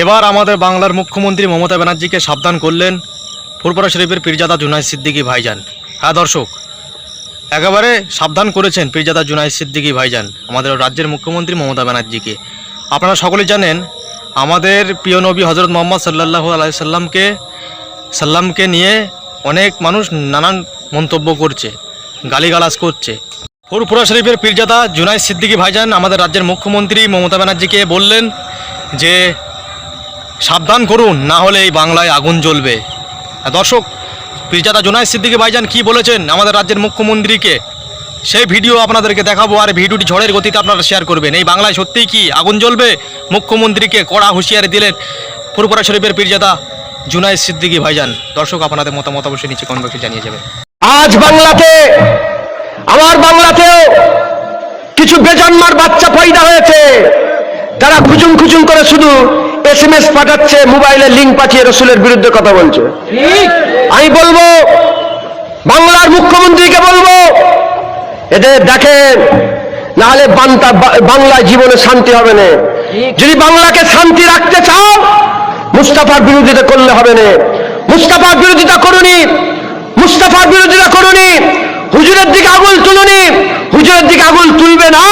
এবার আমাদের বাংলার মুখ্যমন্ত্রী মমতা ব্যানার্জিকে সাবধান করলেন ফুরপুরা শরীফের পীরজাদা জুনাইদ সিদ্দিকী ভাইজান। হ্যাঁ দর্শক, একেবারে সাবধান করেছেন পীরজাদা জুনাইদ সিদ্দিকী ভাইজান, আমাদের রাজ্যের মুখ্যমন্ত্রী মমতা ব্যানার্জিকে। আপনারা সকলেই জানেন, আমাদের প্রিয় নবী হজরত মোহাম্মদ সাল্লাহ আলাইসাল্লামকে সাল্লামকে সাল্লামকে নিয়ে অনেক মানুষ নানান মন্তব্য করছে, গালিগালাজ করছে। ফুরপুরা শরীফের পীরজাদা জুনাইদ সিদ্দিকী ভাইজান আমাদের রাজ্যের মুখ্যমন্ত্রী মমতা ব্যানার্জিকে বললেন যে সাবধান করুন, না হলে এই বাংলায় আগুন জ্বলবে। দর্শক, পীরজাদা জোনাই সিদ্দিকী ভাইজান কি বলেছেন আমাদের রাজ্যের মুখ্যমন্ত্রীকে? সেই ভিডিও আপনাদেরকে দেখাবো আর ভিডিওটি ঝড়ের গতিতে আপনারা শেয়ার করবেন। এই বাংলায় সত্যিই কি আগুন জ্বলবে? মুখ্যমন্ত্রীকে কড়া হুঁশিয়ারি দিলেন ফুরপুরা শরীফের পীরজাদা জুনাই সিদ্দিকী ভাইজান। দর্শক, আপনাদের মতামত অবশ্যই নিচে কমেন্ট জানিয়ে যাবেন। আজ বাংলাতে, আমার বাংলাতেও কিছু বেজন্মার বাচ্চা পয়দা হয়েছে। তারা খুচুম খুচুম করে শুধু এস এম এস পাঠাচ্ছে, মোবাইলে লিঙ্ক পাঠিয়ে রসুলের বিরুদ্ধে কথা বলছে। আমি বলব, বাংলার মুখ্যমন্ত্রীকে বলব, এদের দেখেন, নাহলে বান্তা বাংলায় জীবনে শান্তি হবে না। যদি বাংলাকে শান্তি রাখতে চাও, মুস্তাফার বিরোধিতা করলে হবে না। মুস্তাফার বিরোধিতা করুনি, মুস্তাফার বিরোধিতা করুনি, হুজুরের দিকে আগুল তুলুনি, হুজুরের দিকে আগুল তুলবে না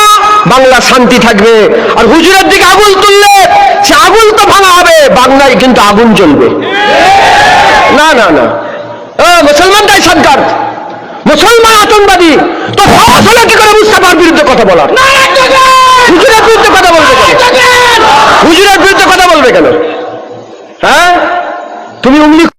বাংলা শান্তি থাকবে। আর হুজুরের দিকে আগুল তুললে সে আগুন তো ভাঙা হবে বাংলায় কিন্তু আগুন জ্বলবে। না না না। মুসলমান তাই সরকার। মুসলমান আতঙ্কবাদী। তো সাহস হলো কি করে মুস্তাফার বিরুদ্ধে কথা বলার? হুজুরের বিরুদ্ধে কথা বলবে কেন? হুজুরের বিরুদ্ধে কথা বলবে কেন? হ্যাঁ? তুমি উঙ্গলি